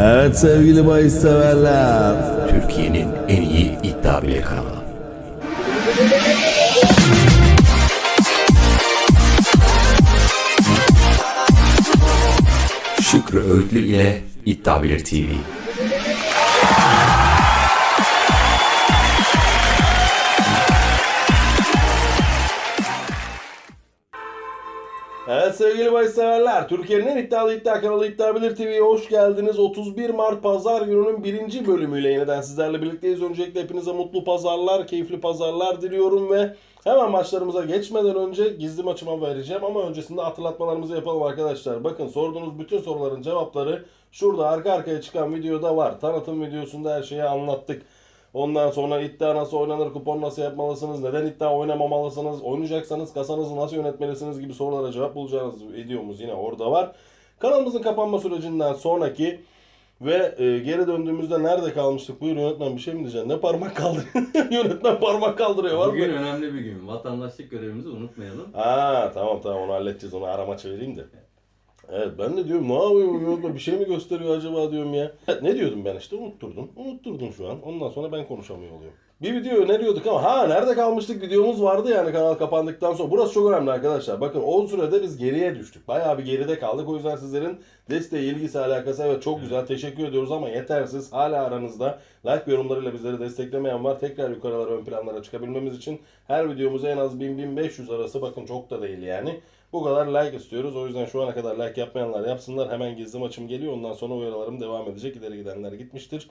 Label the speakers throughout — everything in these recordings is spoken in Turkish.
Speaker 1: Evet sevgili bahis severler.
Speaker 2: Türkiye'nin en iyi iddia bilir kanalı. Şükrü Öğütlü ile İddia Bilir TV.
Speaker 1: Sevgili bahis severler. Türkiye'nin en iddialı iddia kanalı İddia Bilir TV'ye hoş geldiniz. 31 Mart Pazar gününün birinci bölümüyle yeniden sizlerle birlikteyiz. Öncelikle hepinize mutlu pazarlar, keyifli pazarlar diliyorum ve hemen maçlarımıza geçmeden önce gizli maçıma vereceğim ama öncesinde hatırlatmalarımızı yapalım arkadaşlar. Bakın sorduğunuz bütün soruların cevapları şurada arka arkaya çıkan videoda var. Tanıtım videosunda her şeyi anlattık. Ondan sonra iddia nasıl oynanır, kupon nasıl yapmalısınız, neden iddia oynamamalısınız, oynayacaksanız kasanızı nasıl yönetmelisiniz gibi sorulara cevap bulacağınız videomuz yine orada var. Kanalımızın kapanma sürecinden sonraki ve e, geri döndüğümüzde nerede kalmıştık? Buyur yönetmen bir şey mi diyeceksin? Ne parmak kaldırıyor? yönetmen parmak kaldırıyor var mı?
Speaker 3: Bugün önemli bir gün. Vatandaşlık görevimizi unutmayalım.
Speaker 1: Ha tamam tamam onu halledeceğiz onu arama çevireyim de. Evet ben de diyorum ne yapıyor yolda bir şey mi gösteriyor acaba diyorum ya. Evet, ne diyordum ben işte unutturdum. Unutturdum şu an. Ondan sonra ben konuşamıyor oluyorum. Bir video öneriyorduk ama ha nerede kalmıştık videomuz vardı yani kanal kapandıktan sonra. Burası çok önemli arkadaşlar. Bakın o sürede biz geriye düştük. Bayağı bir geride kaldık. O yüzden sizlerin desteği, ilgisi, alakası evet çok güzel. Teşekkür ediyoruz ama yetersiz. Hala aranızda like ve yorumlarıyla bizleri desteklemeyen var. Tekrar yukarılara ön planlara çıkabilmemiz için her videomuza en az 1000-1500 arası bakın çok da değil yani. Bu kadar like istiyoruz. O yüzden şu ana kadar like yapmayanlar yapsınlar. Hemen gizli maçım geliyor. Ondan sonra uyarılarım devam edecek. İleri gidenler gitmiştir.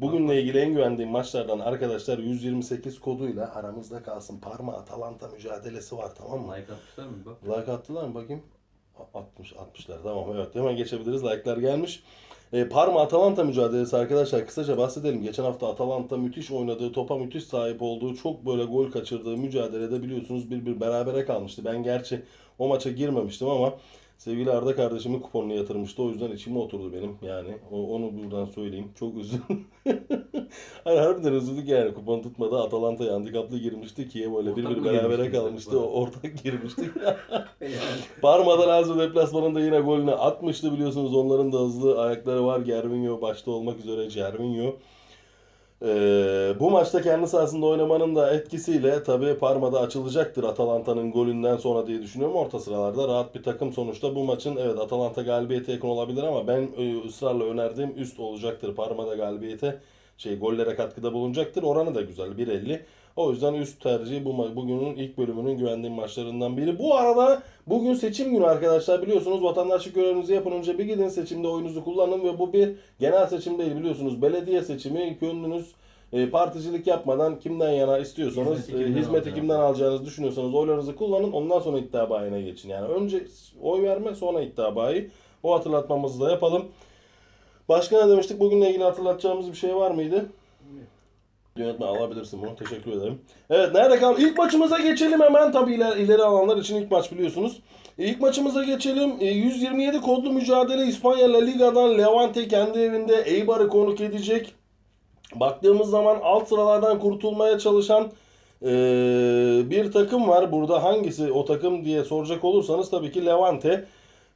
Speaker 1: Bugünle ilgili en güvendiğim maçlardan arkadaşlar 128 koduyla aramızda kalsın. Parma Atalanta mücadelesi var tamam mı?
Speaker 3: Like atmışlar mı? Bak.
Speaker 1: Like attılar mı bakayım? A- 60 60'lar tamam evet hemen geçebiliriz. Like'lar gelmiş. E, Parma Atalanta mücadelesi arkadaşlar kısaca bahsedelim. Geçen hafta Atalanta müthiş oynadığı, topa müthiş sahip olduğu, çok böyle gol kaçırdığı mücadelede biliyorsunuz bir bir berabere kalmıştı. Ben gerçi o maça girmemiştim ama sevgili Arda kardeşimin kuponunu yatırmıştı. O yüzden içime oturdu benim yani. O- onu buradan söyleyeyim. Çok üzüldüm. Hayır harbiden üzüldük yani. Kupon tutmadı. Atalanta handikaplı girmişti ki böyle bir bir berabere kalmıştı.
Speaker 3: acaba?
Speaker 1: Ortak girmiştik.
Speaker 3: Yani.
Speaker 1: Parma'da Lazio deplasmanında yine golünü atmıştı biliyorsunuz. Onların da hızlı ayakları var. Gervinho başta olmak üzere Gervinho. Ee, bu maçta kendi sahasında oynamanın da etkisiyle tabii Parma'da açılacaktır Atalanta'nın golünden sonra diye düşünüyorum. Orta sıralarda rahat bir takım sonuçta. Bu maçın evet Atalanta galibiyete yakın olabilir ama ben e, ısrarla önerdiğim üst olacaktır. Parma'da galibiyete şey gollere katkıda bulunacaktır. Oranı da güzel 1.50. O yüzden üst tercih bu bugünün ilk bölümünün güvendiğim maçlarından biri. Bu arada bugün seçim günü arkadaşlar biliyorsunuz vatandaşlık görevinizi yapın önce bir gidin seçimde oyunuzu kullanın ve bu bir genel seçim değil biliyorsunuz belediye seçimi gönlünüz e, particilik yapmadan kimden yana istiyorsanız
Speaker 3: Hizmeti
Speaker 1: hizmeti,
Speaker 3: kimden
Speaker 1: hizmeti
Speaker 3: alacağınız.
Speaker 1: kimden alacağınızı düşünüyorsanız oylarınızı kullanın ondan sonra iddia bayine geçin. Yani önce oy verme sonra iddia bayi. O hatırlatmamızı da yapalım. Başka ne demiştik? Bugünle ilgili hatırlatacağımız bir şey var mıydı? Yönetmen alabilirsin bunu. Teşekkür ederim. Evet nerede kal? İlk maçımıza geçelim hemen. Tabii ileri, ileri alanlar için ilk maç biliyorsunuz. İlk maçımıza geçelim. E, 127 kodlu mücadele İspanya La Liga'dan Levante kendi evinde Eibar'ı konuk edecek. Baktığımız zaman alt sıralardan kurtulmaya çalışan e, bir takım var. Burada hangisi o takım diye soracak olursanız tabii ki Levante.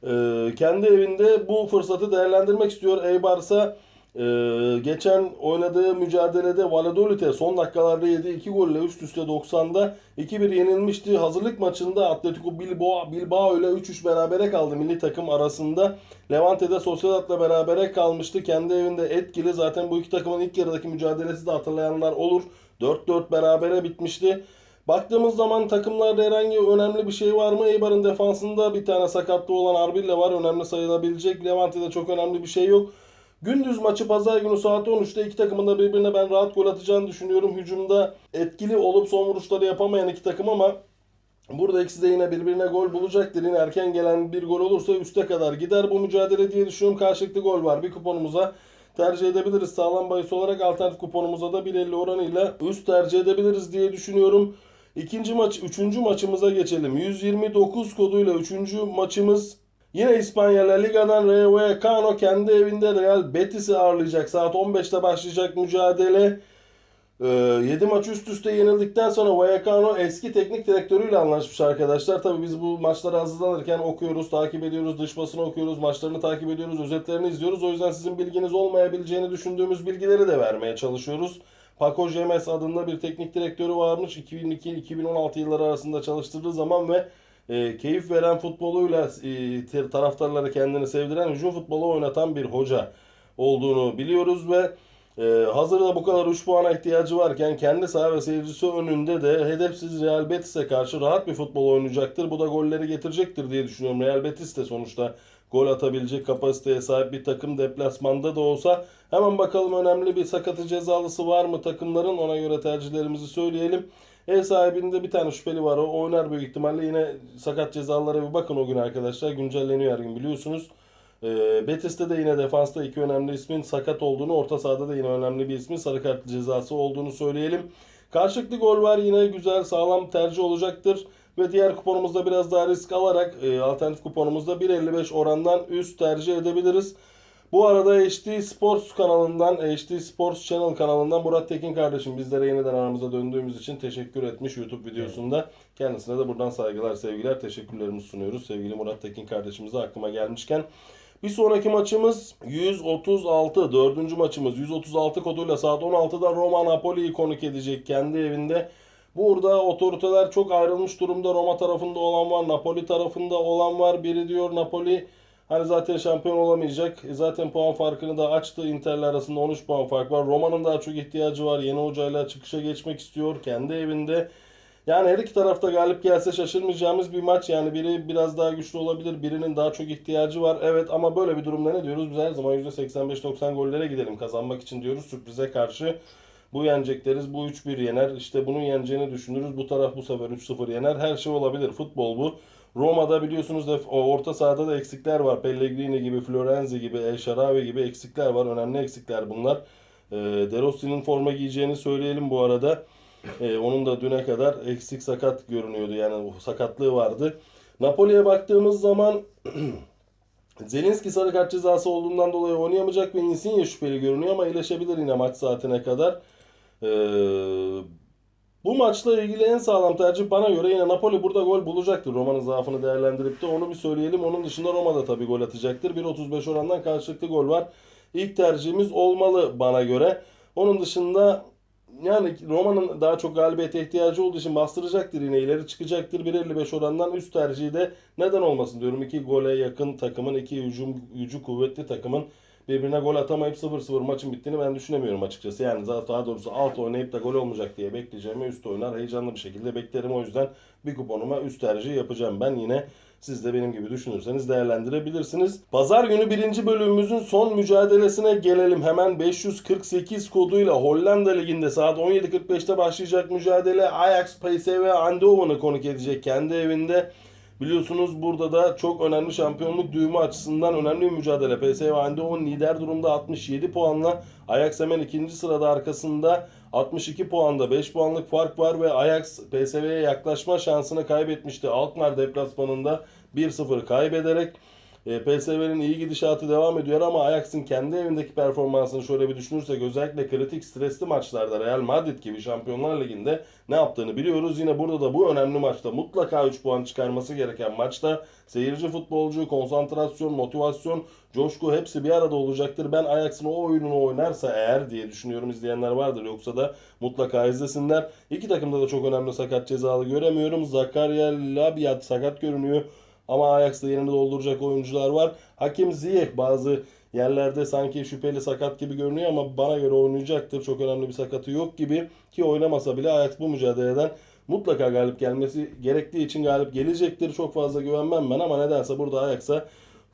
Speaker 1: E, kendi evinde bu fırsatı değerlendirmek istiyor. Eibar ise e, geçen oynadığı mücadelede Valladolid'e son dakikalarda yediği 2 golle üst üste 90'da 2-1 yenilmişti. Hazırlık maçında Atletico Bilbao, Bilbao ile 3-3 berabere kaldı milli takım arasında. Levante'de Sociedad'la berabere kalmıştı. Kendi evinde etkili. Zaten bu iki takımın ilk yarıdaki mücadelesi de hatırlayanlar olur. 4-4 berabere bitmişti. Baktığımız zaman takımlarda herhangi önemli bir şey var mı? Eibar'ın defansında bir tane sakatlığı olan Arbille var. Önemli sayılabilecek. Levante'de çok önemli bir şey yok. Gündüz maçı pazar günü saat 13'te iki takımın da birbirine ben rahat gol atacağını düşünüyorum. Hücumda etkili olup son vuruşları yapamayan iki takım ama burada ikisi de yine birbirine gol bulacaktır. Yine erken gelen bir gol olursa üste kadar gider bu mücadele diye düşünüyorum. Karşılıklı gol var. Bir kuponumuza tercih edebiliriz. Sağlam bahis olarak alternatif kuponumuza da 1.50 oranıyla üst tercih edebiliriz diye düşünüyorum. İkinci maç, üçüncü maçımıza geçelim. 129 koduyla üçüncü maçımız Yine İspanya La Liga'dan Rayo kendi evinde Real Betis'i ağırlayacak. Saat 15'te başlayacak mücadele. 7 maç üst üste yenildikten sonra Vallecano eski teknik direktörüyle anlaşmış arkadaşlar. Tabii biz bu maçlara hazırlanırken okuyoruz, takip ediyoruz, dış basını okuyoruz, maçlarını takip ediyoruz, özetlerini izliyoruz. O yüzden sizin bilginiz olmayabileceğini düşündüğümüz bilgileri de vermeye çalışıyoruz. Paco Gemes adında bir teknik direktörü varmış. 2002-2016 yılları arasında çalıştırdığı zaman ve e, keyif veren futboluyla e, taraftarları kendini sevdiren, hücum futbolu oynatan bir hoca olduğunu biliyoruz ve e, hazırda bu kadar 3 puana ihtiyacı varken kendi saha ve seyircisi önünde de hedefsiz Real Betis'e karşı rahat bir futbol oynayacaktır. Bu da golleri getirecektir diye düşünüyorum. Real Betis de sonuçta gol atabilecek kapasiteye sahip bir takım deplasmanda da olsa hemen bakalım önemli bir sakatı cezalısı var mı takımların ona göre tercihlerimizi söyleyelim. Ev sahibinde bir tane şüpheli var. O oynar büyük ihtimalle. Yine sakat cezalara bir bakın o gün arkadaşlar. Güncelleniyor her gün biliyorsunuz. Ee, Betis'te de yine defansta iki önemli ismin sakat olduğunu, orta sahada da yine önemli bir ismin sarı kart cezası olduğunu söyleyelim. Karşılıklı gol var yine güzel sağlam tercih olacaktır. Ve diğer kuponumuzda biraz daha risk alarak e, alternatif kuponumuzda 1.55 orandan üst tercih edebiliriz. Bu arada HD Sports kanalından, HD Sports Channel kanalından Murat Tekin kardeşim bizlere yeniden aramıza döndüğümüz için teşekkür etmiş YouTube videosunda. Kendisine de buradan saygılar, sevgiler, teşekkürlerimizi sunuyoruz. Sevgili Murat Tekin kardeşimize aklıma gelmişken. Bir sonraki maçımız 136. Dördüncü maçımız 136 koduyla saat 16'da Roma Napoli'yi konuk edecek kendi evinde. Burada otoriteler çok ayrılmış durumda. Roma tarafında olan var, Napoli tarafında olan var. Biri diyor Napoli hani zaten şampiyon olamayacak. E Zaten puan farkını da açtı. Inter'le arasında 13 puan fark var. Roma'nın daha çok ihtiyacı var. Yeni hocayla çıkışa geçmek istiyor kendi evinde. Yani her iki tarafta galip gelse şaşırmayacağımız bir maç. Yani biri biraz daha güçlü olabilir. Birinin daha çok ihtiyacı var. Evet ama böyle bir durumda ne diyoruz? Biz her zaman %85-90 gollere gidelim kazanmak için diyoruz. Sürprize karşı bu yenecek deriz. Bu 3-1 yener. İşte bunun yeneceğini düşünürüz. Bu taraf bu sefer 3-0 yener. Her şey olabilir. Futbol bu. Roma'da biliyorsunuz da orta sahada da eksikler var. Pellegrini gibi, Florenzi gibi, El Sharawi gibi eksikler var. Önemli eksikler bunlar. E, De Rossi'nin forma giyeceğini söyleyelim bu arada. E, onun da düne kadar eksik sakat görünüyordu. Yani sakatlığı vardı. Napoli'ye baktığımız zaman Zelinski sarı kart cezası olduğundan dolayı oynayamayacak ve Insigne şüpheli görünüyor ama iyileşebilir yine maç saatine kadar. Ee, bu maçla ilgili en sağlam tercih bana göre yine Napoli burada gol bulacaktır. Roma'nın zaafını değerlendirip de onu bir söyleyelim. Onun dışında Roma da tabii gol atacaktır. 1.35 orandan karşılıklı gol var. İlk tercihimiz olmalı bana göre. Onun dışında yani Roma'nın daha çok galibiyete ihtiyacı olduğu için bastıracaktır yine ileri çıkacaktır. 1.55 orandan üst tercihi de neden olmasın diyorum. İki gole yakın takımın, iki hücum gücü kuvvetli takımın birbirine gol atamayıp 0-0 maçın bittiğini ben düşünemiyorum açıkçası. Yani daha doğrusu alt oynayıp da gol olmayacak diye bekleyeceğime üst oynar heyecanlı bir şekilde beklerim. O yüzden bir kuponuma üst tercih yapacağım ben yine. Siz de benim gibi düşünürseniz değerlendirebilirsiniz. Pazar günü birinci bölümümüzün son mücadelesine gelelim. Hemen 548 koduyla Hollanda Ligi'nde saat 17.45'te başlayacak mücadele Ajax PSV Eindhoven'ı konuk edecek kendi evinde. Biliyorsunuz burada da çok önemli şampiyonluk düğümü açısından önemli bir mücadele. PSV Eindhoven lider durumda 67 puanla. Ajax hemen ikinci sırada arkasında 62 puanda 5 puanlık fark var ve Ajax PSV'ye yaklaşma şansını kaybetmişti. Alkmaar deplasmanında 1-0 kaybederek e, PSV'nin iyi gidişatı devam ediyor ama Ajax'ın kendi evindeki performansını şöyle bir düşünürsek özellikle kritik stresli maçlarda Real Madrid gibi Şampiyonlar Ligi'nde ne yaptığını biliyoruz. Yine burada da bu önemli maçta mutlaka 3 puan çıkarması gereken maçta seyirci futbolcu, konsantrasyon, motivasyon, coşku hepsi bir arada olacaktır. Ben Ajax'ın o oyununu oynarsa eğer diye düşünüyorum izleyenler vardır. Yoksa da mutlaka izlesinler. İki takımda da çok önemli sakat cezalı göremiyorum. Zakaria Labiat sakat görünüyor. Ama Ajax'ta yerini dolduracak oyuncular var. Hakim Ziyech bazı yerlerde sanki şüpheli sakat gibi görünüyor ama bana göre oynayacaktır. Çok önemli bir sakatı yok gibi ki oynamasa bile Ajax bu mücadeleden mutlaka galip gelmesi gerektiği için galip gelecektir. Çok fazla güvenmem ben ama nedense burada Ajax'a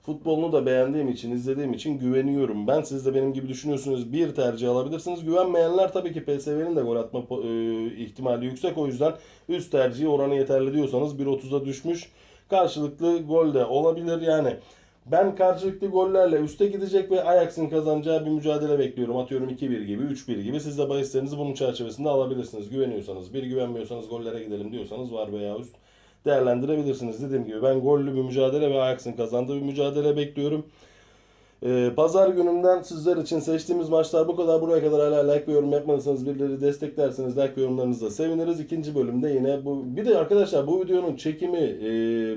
Speaker 1: futbolunu da beğendiğim için, izlediğim için güveniyorum. Ben siz de benim gibi düşünüyorsunuz bir tercih alabilirsiniz. Güvenmeyenler tabii ki PSV'nin de gol atma e, ihtimali yüksek. O yüzden üst tercihi oranı yeterli diyorsanız 1.30'a düşmüş. Karşılıklı gol de olabilir yani. Ben karşılıklı gollerle üste gidecek ve Ajax'ın kazanacağı bir mücadele bekliyorum. Atıyorum 2-1 gibi, 3-1 gibi. Siz de bahislerinizi bunun çerçevesinde alabilirsiniz. Güveniyorsanız, bir güvenmiyorsanız gollere gidelim diyorsanız var veya üst değerlendirebilirsiniz. Dediğim gibi ben gollü bir mücadele ve Ajax'ın kazandığı bir mücadele bekliyorum. Ee, Pazar gününden sizler için seçtiğimiz maçlar bu kadar. Buraya kadar hala like ve yorum yapmadıysanız birileri desteklerseniz like ve yorumlarınızla seviniriz. İkinci bölümde yine bu. Bir de arkadaşlar bu videonun çekimi, e,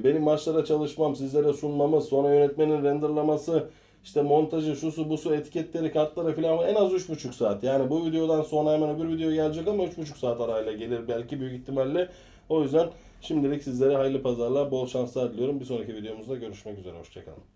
Speaker 1: benim maçlara çalışmam, sizlere sunmamız, sonra yönetmenin renderlaması, işte montajı, şusu busu, etiketleri, kartları falan en az 3,5 saat. Yani bu videodan sonra hemen öbür video gelecek ama 3,5 saat arayla gelir belki büyük ihtimalle. O yüzden şimdilik sizlere hayırlı pazarlar, bol şanslar diliyorum. Bir sonraki videomuzda görüşmek üzere. Hoşçakalın.